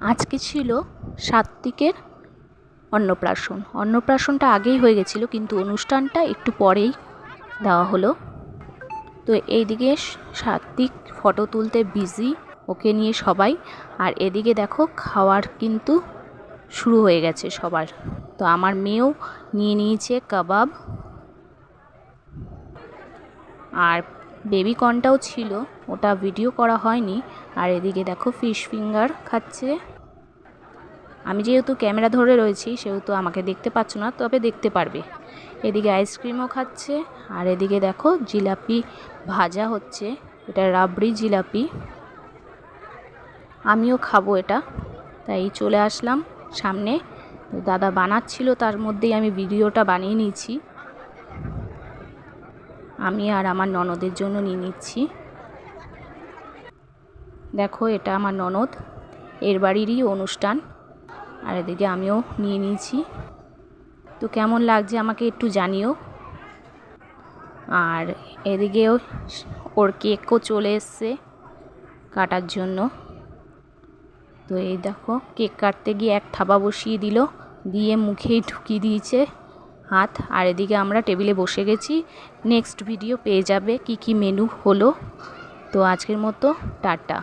আজকে ছিল সাত্বিকের অন্নপ্রাশন। অন্নপ্রাশনটা আগেই হয়ে গেছিল, কিন্তু অনুষ্ঠানটা একটু পরেই দেওয়া হলো। তো এইদিকে সাত্বিক ফটো তুলতে বিজি ওকে নিয়ে সবাই। আর এদিকে দেখো, খাওয়ার কিন্তু শুরু হয়ে গেছে সবার। তো আমার মেয়েও নিয়ে নিয়েছে কাবাব। আর বেবি কর্নটাও ছিল, ওটা ভিডিও করা হয়নি। আর এদিকে দেখো ফিশ ফিঙ্গার খাচ্ছে। আমি যেহেতু ক্যামেরা ধরে রয়েছি, সেহেতু আমাকে দেখতে পাচ্ছ না, তবে দেখতে পারবে। এদিকে আইসক্রিমও খাচ্ছে, আর এদিকে দেখো জিলাপি ভাজা হচ্ছে। এটা রাবড়ি জিলাপি। আমিও খাব এটা। তাই চলে আসলাম সামনে। দাদা বানাচ্ছিল, তার মধ্যেই আমি ভিডিওটা বানিয়ে নিয়েছি। আমি আর আমার ননদের জন্য নিয়ে নিচ্ছি। দেখো, এটা আমার ননদ। এর বাড়িরই অনুষ্ঠান। আর এদিকে আমিও নিয়ে নিয়েছি। তো কেমন লাগছে আমাকে একটু জানিও। আর এদিকেও ওর কেকও চলে এসছে কাটার জন্য। তো এই দেখো, কেক কাটতে গিয়ে এক থাবা বসিয়ে দিল, দিয়ে মুখেই ঢুকিয়ে দিয়েছে। হাত, আর এদিকে আমরা টেবিলে বসে গেছি। নেক্সট ভিডিও পেয়ে যাবে কি কি মেনু হলো। তো আজকের মতো, টাটা।